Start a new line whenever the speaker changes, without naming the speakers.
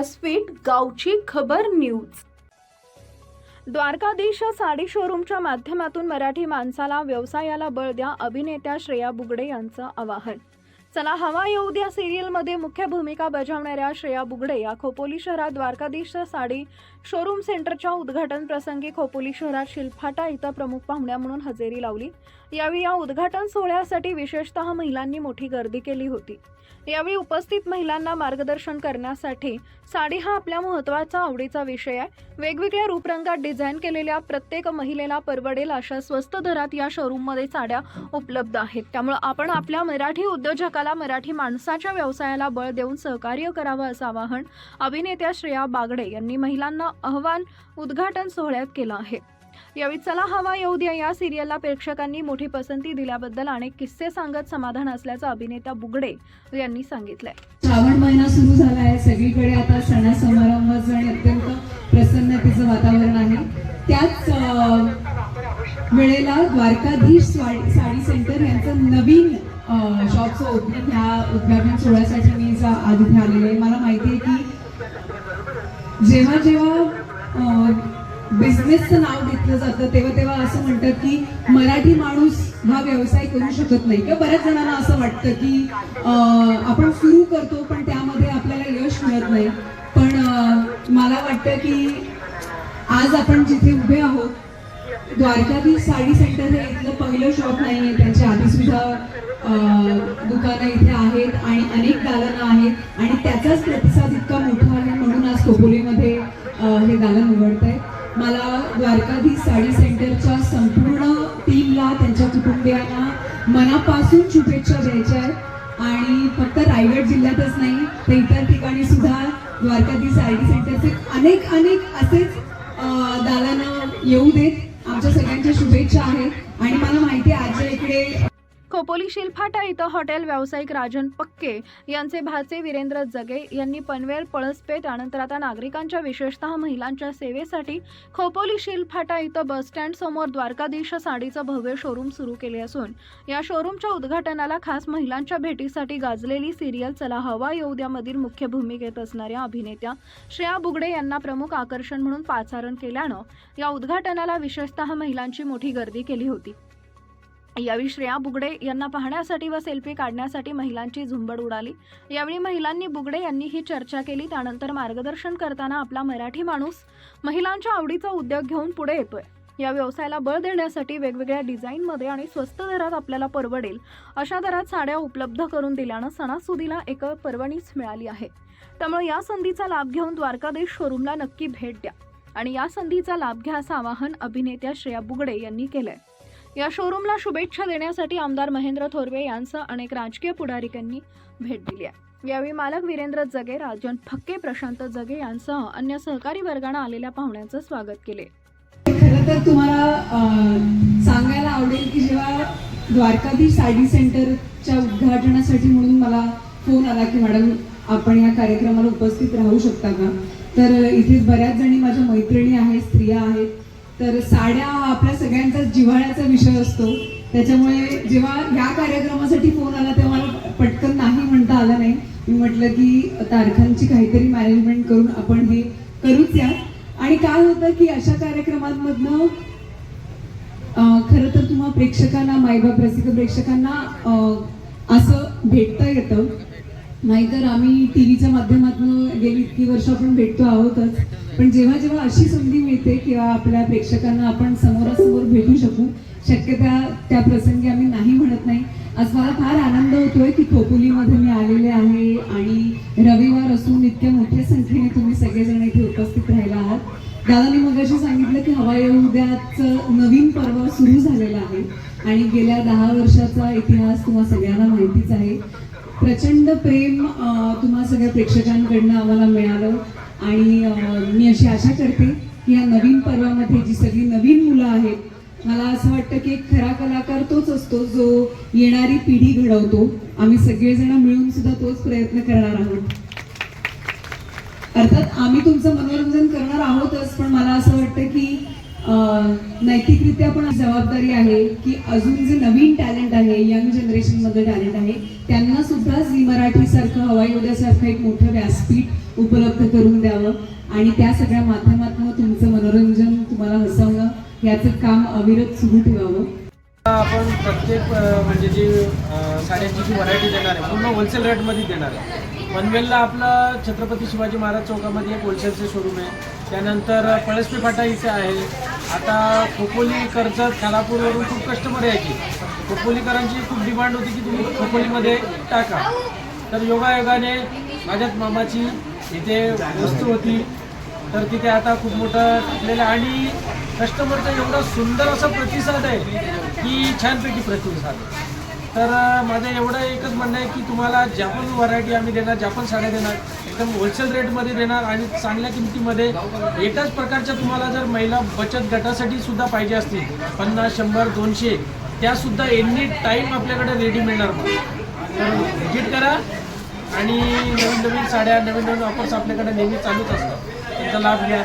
व्यासपीठ गावची खबर न्यूज. द्वारकाधीश साडी शोरूमच्या माध्यमातून मराठी माणसाला व्यवसायाला बळ द्या अभिनेत्या श्रेया बुगडे यांचं आवाहन. चला हवा येऊ द्या सिरियलमध्ये मुख्य भूमिका बजावणाऱ्या श्रेया बुगडे या खोपोली शहरात द्वारकाधीश साडी शोरूम सेंटरच्या उद्घाटन प्रसंगी खोपोली शहरात शिल्फाटा इथं प्रमुख पाहुण्या म्हणून हजेरी लावली. यावेळी या उद्घाटन सोहळ्यासाठी विशेषतः महिलांनी मोठी गर्दी केली होती. यावेळी उपस्थित महिलांना मार्गदर्शन करण्यासाठी साडी हा आपल्या महत्त्वाचा आवडीचा विषय आहे. वेगवेगळ्या रूपरंगात डिझाईन केलेल्या प्रत्येक महिलेला परवडेल अशा स्वस्त दरात या शोरूममध्ये साड्या उपलब्ध आहेत. त्यामुळे आपण आपल्या मराठी उद्योजकाला मराठी माणसाच्या व्यवसायाला बळ देऊन सहकार्य करावं असं आवाहन अभिनेत्या श्रेया बागडे यांनी महिलांना आव्हान उद्घाटन सोहळ्यात केलं आहे. यावेळी चला हवा येऊ द्या या सिरियलला प्रेक्षकांनी मोठी पसंती दिल्याबद्दल अनेक किस्से सांगत समाधान असल्याचं अभिनेता बुगडे यांनी सांगितलंय.
श्रावण महिना सुरू झाला आहे. सगळीकडे आता सणा समारंभाचं आणि अत्यंत प्रसन्नतेचं वातावरण आहे. त्याच वेळेला द्वारकाधीश साडी सेंटर यांचं नवीन शॉपचं ओपनिंग ह्या उद्घाटन सोहळ्यासाठी मी जा- आज इथे आलेले आहे. मला माहिती आहे की जेव्हा जेव्हा बिझनेसचं नाव घेतलं जातं. तेव्हा तेव्हा असं म्हणतात की मराठी माणूस हा व्यवसाय करू शकत नाही. किंवा बऱ्याच जणांना असं वाटतं की आपण सुरू करतो पण त्यामध्ये आपल्याला यश मिळत नाही. पण मला वाटतं की आज आपण जिथे उभे आहोत द्वारकाधीश साडी सेंटर हे इथलं पहिलं शॉप नाही आहे त्यांच्या आधी सुद्धा दुकानं इथे आहेत आणि अनेक दालनं आहेत. आणि त्याचाच प्रतिसाद इतका मोठा आहे म्हणून आज खोपोलीमध्ये हे दालन उघडत आहे मला द्वारकाधीश साडी सेंटरच्या संपूर्ण टीमला त्यांच्या कुटुंबियांना मनापासून शुभेच्छा द्यायच्या आहेत. आणि फक्त रायगड जिल्ह्यातच नाही तर इतर ठिकाणी सुद्धा द्वारकाधीश साडी सेंटरचे अनेक अनेक असेच अं, दालनं येऊ देत. आमच्या सगळ्यांच्या शुभेच्छा आहेत. आणि मला माहिती आहे आजच्या इकडे
खोपोली शिलफाटा इथं हॉटेल व्यावसायिक राजन पक्के यांचे भाचे वीरेंद्र जगे यांनी पनवेल पळसपेठ त्यानंतर आता नागरिकांच्या विशेषतः महिलांच्या सेवेसाठी खोपोली शिलफाटा इथं बसस्टँड समोर द्वारकाधीश साडीचं भव्य शोरूम सुरू केले असून या शोरूमच्या उद्घाटनाला खास महिलांच्या भेटीसाठी गाजलेली सिरियल चला हवा येऊ द्यामधील मुख्य भूमिकेत असणाऱ्या अभिनेत्या श्रेया बुगडे यांना प्रमुख आकर्षण म्हणून पाचारण केल्यानं या उद्घाटनाला विशेषतः महिलांची मोठी गर्दी केली होती. यावेळी श्रेया बुगडे यांना पाहण्यासाठी व सेल्फी काढण्यासाठी महिलांची झुंबड उडाली. यावेळी महिलांनी बुगडे यांनी ही चर्चा केली. त्यानंतर मार्गदर्शन करताना आपला मराठी माणूस महिलांच्या आवडीचा उद्योग घेऊन पुढे येतोय. या व्यवसायाला बळ देण्यासाठी वेगवेगळ्या डिझाईनमध्ये आणि स्वस्त दरात आपल्याला परवडेल अशा दरात साड्या उपलब्ध करून दिल्यानं सणासुदीला एक पर्वणीच मिळाली आहे. त्यामुळे या संधीचा लाभ घेऊन द्वारकादेश शोरूमला नक्की भेट द्या. आणि या संधीचा लाभ घ्या असं आवाहन अभिनेत्या श्रेया बुगडे यांनी केलंय. या शोरूमला शुभेच्छा देण्यासाठी आमदार महेंद्र थोरवे यांसह अनेक राजकीय पुढारिकांनी भेट दिली आहे. यावेळी मालक वीरेंद्र जगे राजन फक्के प्रशांत जगे यांसह अन्य सहकारी वर्गानं आलेल्या पाहुण्यांचं स्वागत केले
खरं तर तुम्हाला सांगायला आवडेल की जेव्हा द्वारकाधीश साडी सेंटरच्या उद्घाटनासाठी म्हणून मला फोन आला की मॅडम आपण या कार्यक्रमाला उपस्थित राहू शकता का? तर इथे बऱ्याच जणी माझ्या मैत्रिणी आहेत स्त्रिया आहेत. तर साड्या हा आपल्या सगळ्यांचा जिव्हाळ्याचा विषय असतो. त्याच्यामुळे जेव्हा या कार्यक्रमासाठी फोन आला तेव्हा मला पटकन नाही म्हणता आला नाही. मी म्हटलं की तारखांची काहीतरी मॅनेजमेंट करून आपण हे करूच या आणि काय होतं की अशा कार्यक्रमांमधनं खरं तर तुम्हा प्रेक्षकांना मायबाप रसिक प्रेक्षकांना असं भेटता येतं. नाहीतर आम्ही टी व्हीच्या माध्यमातून गेली इतकी वर्ष आपण भेटतो आहोतच. पण जेव्हा जेव्हा अशी संधी मिळते किंवा आपल्या प्रेक्षकांना आपण समोरासमोर भेटू शकू शक्य त्या त्या प्रसंगी आम्ही नाही म्हणत नाही. आज मला फार आनंद होतोय की खोपोलीमध्ये मी आलेले आहे आणि रविवार असून इतक्या मोठ्या संख्येने तुम्ही सगळेजण इथे उपस्थित राहिला आहात. दादांनी मगाशी सांगितलं की हवाई येऊ नवीन पर्व सुरू झालेलं आहे आणि गेल्या दहा वर्षाचा इतिहास तुम्हा सगळ्यांना माहितीच आहे. प्रचंड प्रेम तुम्हा सगळ्या प्रेक्षकांकडनं आम्हाला मिळालं. आणि मी अशी आशा करते की या नवीन पर्वामध्ये जी सगळी नवीन मुलं आहेत मला असं वाटतं की एक खरा कलाकार तोच असतो जो येणारी पिढी घडवतो. आम्ही सगळेजण मिळून सुद्धा तोच प्रयत्न करणार आहोत. अर्थात आम्ही तुमचं मनोरंजन करणार आहोतच पण मला असं वाटतं की नैतिकरित्या पण जबाबदारी आहे की अजून जे नवीन टॅलेंट आहे यंग जनरेशन टॅलेंट आहे त्यांना सुद्धा झी मराठी सारखं हवाई उद्यासारखं एक मोठं व्यासपीठ उपलब्ध करून द्यावं. आणि त्या सगळ्या माध्यमातून तुमचं मनोरंजन तुम्हाला हसवणं याचं काम अविरत सुरू ठेवावं.
आपण प्रत्येक म्हणजे जी साड्यांची जी व्हरायटी देणार आहे पूर्ण होलसेल रेटमध्ये देणार आहे. पनवेलला आपलं छत्रपती शिवाजी महाराज चौकामध्ये एक होलसेलचे शोरूम आहे. त्यानंतर पळसपी फाटा इथे आहे. आता खोपोली कर्जत खालापूरवरून खूप कस्टमर यायची. खोपोलीकरांची खूप डिमांड होती की तुम्ही खोपोलीमध्ये टाका. तर योगायोगाने माझ्याच मामाची इथे वस्तू होती तर तिथे आता खूप मोठं टाकलेलं आणि कस्टमरचा एवढा सुंदर असा प्रतिसाद आहे की छानपैकी प्रतिसाद आहे. तर माझं एवढं एकच म्हणणं आहे की तुम्हाला ज्या पण व्हरायटी आम्ही देणार ज्या पण साड्या देणार एकदम होलसेल रेटमध्ये देणार आणि चांगल्या किमतीमध्ये एकाच प्रकारच्या तुम्हाला जर महिला बचत गटासाठी सुद्धा पाहिजे असतील पन्नास शंभर दोनशे त्यासुद्धा एनी टाईम आपल्याकडे रेडी मिळणार तर विजिट करा. आणि नवीन नवीन साड्या नवीन नवीन ऑफर्स आपल्याकडे नेहमी चालूच असतात. त्याचा लाभ घ्या.